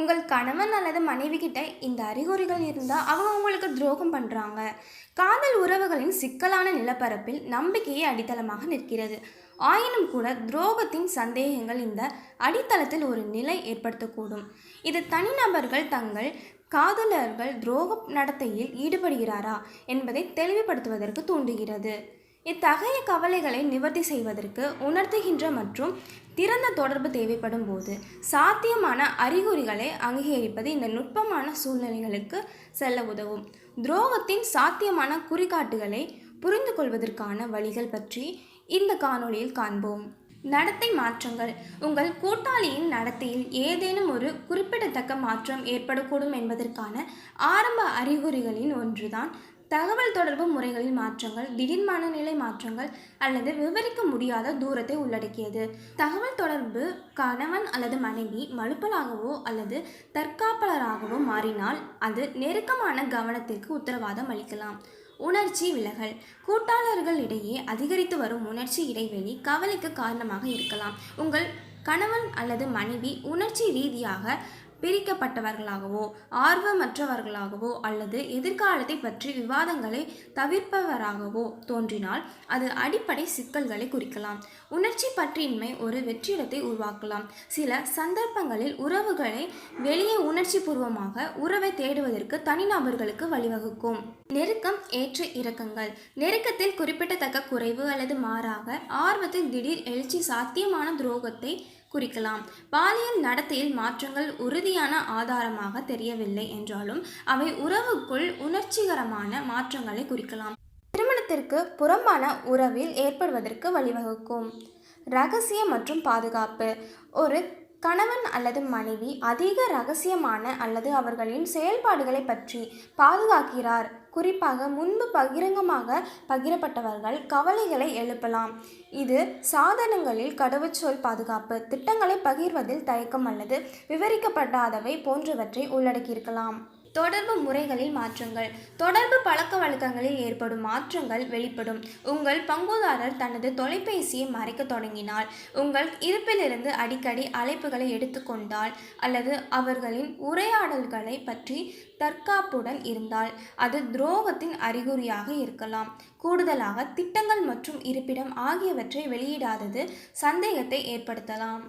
உங்கள் கணவன் அல்லது மனைவி கிட்ட இந்த அறிகுறிகள் இருந்தால் அவங்க உங்களுக்கு துரோகம் பண்ணுறாங்க காதல் உறவுகளின் சிக்கலான நிலப்பரப்பில் நம்பிக்கையே அடித்தளமாக நிற்கிறது. ஆயினும் கூட துரோகத்தின் சந்தேகங்கள் இந்த அடித்தளத்தில் ஒரு நிலை ஏற்படுத்தக்கூடும். இது தனிநபர்கள் தங்கள் காதலர்கள் துரோக நடத்தையில் ஈடுபடுகிறாரா என்பதை தெளிவுபடுத்துவதற்கு தூண்டுகிறது. இத்தகைய கவலைகளை நிவர்த்தி செய்வதற்கு உணர்த்துகின்ற மற்றும் திறந்த தொடர்பு தேவைப்படும் போது சாத்தியமான அறிகுறிகளை அங்கீகரிப்பது இந்த நுட்பமான சூழ்நிலைகளுக்கு செல்ல உதவும். துரோகத்தின் சாத்தியமான குறிகாட்டுகளை புரிந்து கொள்வதற்கான வழிகள் பற்றி இந்த காணொளியில் காண்போம். நடத்தை மாற்றங்கள். உங்கள் கூட்டாளியின் நடத்தையில் ஏதேனும் ஒரு குறிப்பிடத்தக்க மாற்றம் ஏற்படக்கூடும் என்பதற்கான ஆரம்ப அறிகுறிகளின் ஒன்றுதான் தகவல் தொடர்பு முறைகளில் மாற்றங்கள் திடீர் மனநிலை மாற்றங்கள் அல்லது விவரிக்க முடியாத தூரத்தை உள்ளடக்கியது. தகவல் தொடர்பு கணவன் அல்லது மனைவி மழுப்பலாகவோ அல்லது தற்காப்பலராகவோ மாறினால் அது நெருக்கமான கவனத்திற்கு உத்தரவாதம் அளிக்கலாம். உணர்ச்சி விலகல். கூட்டாளர்களிடையே அதிகரித்து வரும் உணர்ச்சி இடைவெளி கவலைக்கு காரணமாக இருக்கலாம். உங்கள் கணவன் அல்லது மனைவி உணர்ச்சி ரீதியாக பிரிக்கப்பட்டவர்களாகவோ ஆர்வமற்றவர்களாகவோ அல்லது எதிர்காலத்தை பற்றி விவாதங்களை தவிர்ப்பவராகவோ தோன்றினால் அது அடிப்படை சிக்கல்களை குறிக்கலாம். உணர்ச்சி பற்றியின்மை ஒரு வெற்றிடத்தை உருவாக்கலாம். சில சந்தர்ப்பங்களில் உறவுகளை வெளியே உணர்ச்சி பூர்வமாக உறவை தேடுவதற்கு தனிநபர்களுக்கு வழிவகுக்கும். நெருக்கம் ஏற்ற இறக்கங்கள். நெருக்கத்தில் குறிப்பிடத்தக்க குறைவு அல்லது மாறாக ஆர்வத்தில் திடீர் எழுச்சி சாத்தியமான துரோகத்தை குறிக்கலாம். பாலியல் நடத்தையில் மாற்றங்கள் உறுதியான ஆதாரமாக தெரியவில்லை என்றாலும் அவை உறவுக்குள் உணர்ச்சிகரமான மாற்றங்களை குறிக்கலாம். திருமணத்திற்கு புறம்பான உறவில் ஏற்படுவதற்கு வழிவகுக்கும். ரகசிய மற்றும் பாதுகாப்பு. ஒரு கணவன் அல்லது மனைவி அதிக ரகசியமான அல்லது அவர்களின் செயல்பாடுகளை பற்றி பாதுகாக்கிறார். குறிப்பாக முன்பு பகிரங்கமாக பகிரப்பட்டவர்கள் கவலைகளை எழுப்பலாம். இது சாதனங்களில் கடவுச்சொல் பாதுகாப்பு திட்டங்களை பகிர்வதில் தயக்கம் அல்லது விவரிக்கப்படாதவை போன்றவற்றை உள்ளடக்கியிருக்கலாம். தொடர்பு முறைகளில் மாற்றங்கள். தொடர்பு பழக்க வழக்கங்களில் ஏற்படும் மாற்றங்கள் வெளிப்படும். உங்கள் பங்குதாரர் தனது தொலைபேசியை மறைக்க தொடங்கினால் உங்கள் இருப்பிலிருந்து அடிக்கடி அழைப்புகளை எடுத்துக்கொண்டால் அல்லது அவர்களின் உரையாடல்களை பற்றி தற்காப்புடன் இருந்தால் அது துரோகத்தின் அறிகுறியாக இருக்கலாம். கூடுதலாக திட்டங்கள் மற்றும் இருப்பிடம் ஆகியவற்றை வெளியிடாதது சந்தேகத்தை ஏற்படுத்தலாம்.